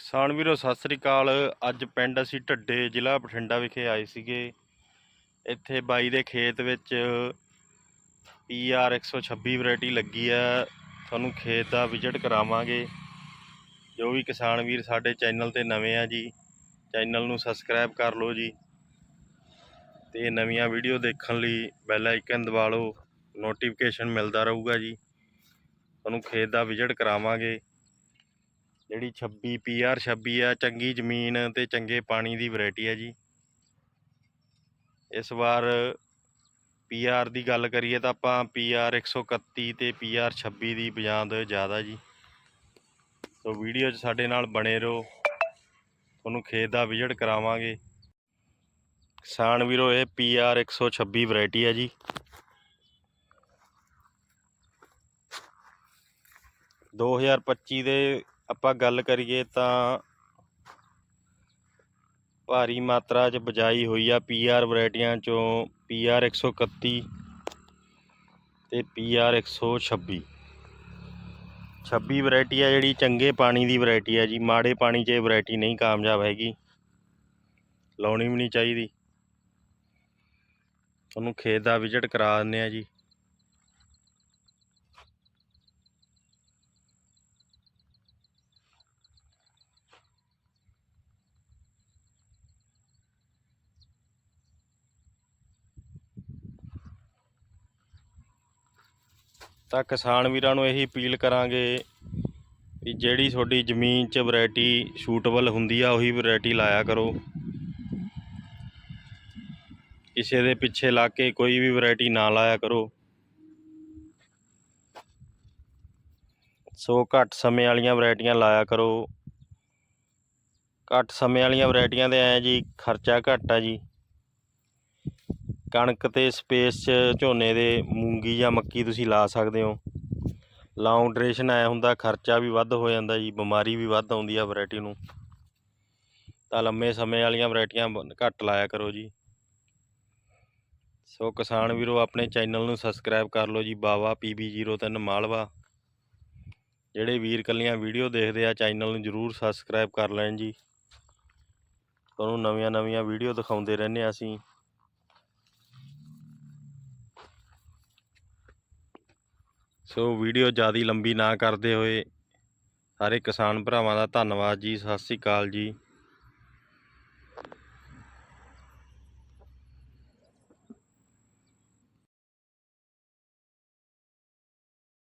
ਕਿਸਾਨ ਵੀਰੋ, ਸਤਿ ਸ੍ਰੀ ਅਕਾਲ। ਅੱਜ ਪਿੰਡ ਅਸੀਂ ਢੱਡੇ ਜ਼ਿਲ੍ਹਾ ਬਠਿੰਡਾ ਵਿਖੇ ਆਏ ਸੀਗੇ। ਇੱਥੇ ਬਾਈ ਦੇ ਖੇਤ ਵਿੱਚ PR 126 ਵੈਰਾਈਟੀ ਲੱਗੀ ਆ। ਤੁਹਾਨੂੰ ਖੇਤ ਦਾ ਵਿਜ਼ਿਟ ਕਰਾਵਾਂਗੇ। ਜੋ ਵੀ ਕਿਸਾਨ ਵੀਰ ਸਾਡੇ ਚੈਨਲ ਤੇ ਨਵੇਂ ਆ ਜੀ, ਚੈਨਲ ਨੂੰ ਸਬਸਕ੍ਰਾਈਬ ਕਰ ਲਓ ਜੀ। ਤੇ ਨਵੀਆਂ ਵੀਡੀਓ ਦੇਖਣ ਲਈ ਬੈਲ ਆਈਕਨ ਦਬਾ ਲਓ। ਨੋਟੀਫਿਕੇਸ਼ਨ ਮਿਲਦਾ ਰਹੂਗਾ ਜੀ। ਤੁਹਾਨੂੰ ਖੇਤ ਦਾ ਵਿਜ਼ਿਟ ਕਰਾਵਾਂਗੇ। ਜਿਹੜੀ 26 PR 26 ਆ, ਚੰਗੀ ਜ਼ਮੀਨ ਤੇ ਚੰਗੇ ਪਾਣੀ ਦੀ ਵੈਰਾਈਟੀ ਹੈ ਜੀ। ਇਸ ਵਾਰ PR ਦੀ ਗੱਲ ਕਰੀਏ ਤਾਂ ਆਪਾਂ PR 131 ਤੇ PR 26 ਦੀ ਬਜਾਂਦ ਜ਼ਿਆਦਾ ਜੀ। ਸੋ ਵੀਡੀਓ 'ਚ ਸਾਡੇ ਨਾਲ ਬਣੇ ਰਹੋ। ਤੁਹਾਨੂੰ ਖੇਤ ਦਾ ਵਿਜ਼ਿਟ ਕਰਾਵਾਂਗੇ। ਕਿਸਾਨ ਵੀਰੋ, ਇਹ PR 126 ਵੈਰਾਈਟੀ ਹੈ ਜੀ। ਦੋ ਹਜ਼ਾਰ ਪੱਚੀ ਦੇ ਆਪਾਂ ਗੱਲ ਕਰੀਏ ਤਾਂ ਭਾਰੀ ਮਾਤਰਾ 'ਚ ਬਜਾਈ ਹੋਈ ਆ ਪੀਆਰ ਵੈਰਾਈਟੀਆਂ ਚੋਂ ਪੀਆਰ 131 ਤੇ ਪੀਆਰ 126 26 ਵੈਰਾਈਟੀ ਆ ਜਿਹੜੀ ਚੰਗੇ ਪਾਣੀ ਦੀ ਵੈਰਾਈਟੀ ਆ ਜੀ, ਮਾੜੇ ਪਾਣੀ 'ਚ ਇਹ ਵੈਰਾਈਟੀ ਨਹੀਂ ਕਾਮਯਾਬ ਹੈਗੀ। ਲਾਉਣੀ ਵੀ ਨਹੀਂ ਚਾਹੀਦੀ। ਤੁਹਾਨੂੰ ਖੇਤ ਦਾ ਵਿਜ਼ਿਟ ਕਰਾ ਦਿੰਦੇ ਆ ਜੀ। ਤਾਂ ਕਿਸਾਨ ਵੀਰਾਂ ਨੂੰ ਇਹੀ ਅਪੀਲ ਕਰਾਂਗੇ ਵੀ ਜਿਹੜੀ ਤੁਹਾਡੀ ਜ਼ਮੀਨ 'ਚ ਵੈਰਾਈਟੀ ਸੂਟੇਬਲ ਹੁੰਦੀ ਆ, ਉਹੀ ਵੈਰਾਈਟੀ ਲਾਇਆ ਕਰੋ। ਕਿਸੇ ਦੇ ਪਿੱਛੇ ਲਾ ਕੇ ਕੋਈ ਵੀ ਵੈਰਾਈਟੀ ਨਾ ਲਾਇਆ ਕਰੋ। ਸੋ ਘੱਟ ਸਮੇਂ ਵਾਲੀਆਂ ਵੈਰਾਈਟੀਆਂ ਲਾਇਆ ਕਰੋ। ਘੱਟ ਸਮੇਂ ਵਾਲੀਆਂ ਵੈਰਾਈਟੀਆਂ ਦੇ ਐ ਜੀ, ਖਰਚਾ ਘੱਟ ਆ ਜੀ। ਕਣਕ ਤੇ ਸਪੇਸ 'ਚ ਝੋਨੇ ਦੇ ਮੂੰਗੀ ਜਾਂ ਮੱਕੀ ਤੁਸੀਂ ਲਾ ਸਕਦੇ ਹੋ। ਲੌਂਗ ਡਰੇਸ਼ਨ ਆਇਆ ਹੁੰਦਾ, ਖਰਚਾ ਵੀ ਵੱਧ ਹੋ ਜਾਂਦਾ ਜੀ, ਬਿਮਾਰੀ ਵੀ ਵੱਧ ਆਉਂਦੀ ਆ ਵੈਰਾਈਟੀ ਨੂੰ। ਤਾਂ ਲੰਮੇ ਸਮੇਂ ਵਾਲੀਆਂ ਵੈਰਾਈਟੀਆਂ ਘੱਟ ਲਾਇਆ ਕਰੋ ਜੀ। ਸੋ ਕਿਸਾਨ ਵੀਰੋ, ਆਪਣੇ ਚੈਨਲ ਨੂੰ ਸਬਸਕ੍ਰਾਈਬ ਕਰ ਲਓ ਜੀ, ਬਾਵਾ PB03 ਮਾਲਵਾ। ਜਿਹੜੇ ਵੀਰ ਕੱਲੀਆਂ ਵੀਡੀਓ ਦੇਖਦੇ ਆ, ਚੈਨਲ ਨੂੰ ਜਰੂਰ ਸਬਸਕ੍ਰਾਈਬ ਕਰ ਲੈਣ ਜੀ। ਤੁਹਾਨੂੰ ਨਵੀਆਂ ਨਵੀਆਂ ਵੀਡੀਓ ਦਿਖਾਉਂਦੇ ਰਹਿੰਦੇ ਆ ਅਸੀਂ। ਸੋ ਵੀਡੀਓ ਜ਼ਿਆਦਾ ਲੰਬੀ ਨਾ ਕਰਦੇ ਹੋਏ ਸਾਰੇ ਕਿਸਾਨ ਭਰਾਵਾਂ ਦਾ ਧੰਨਵਾਦ ਜੀ, ਸਤਿ ਸ੍ਰੀ ਅਕਾਲ ਜੀ।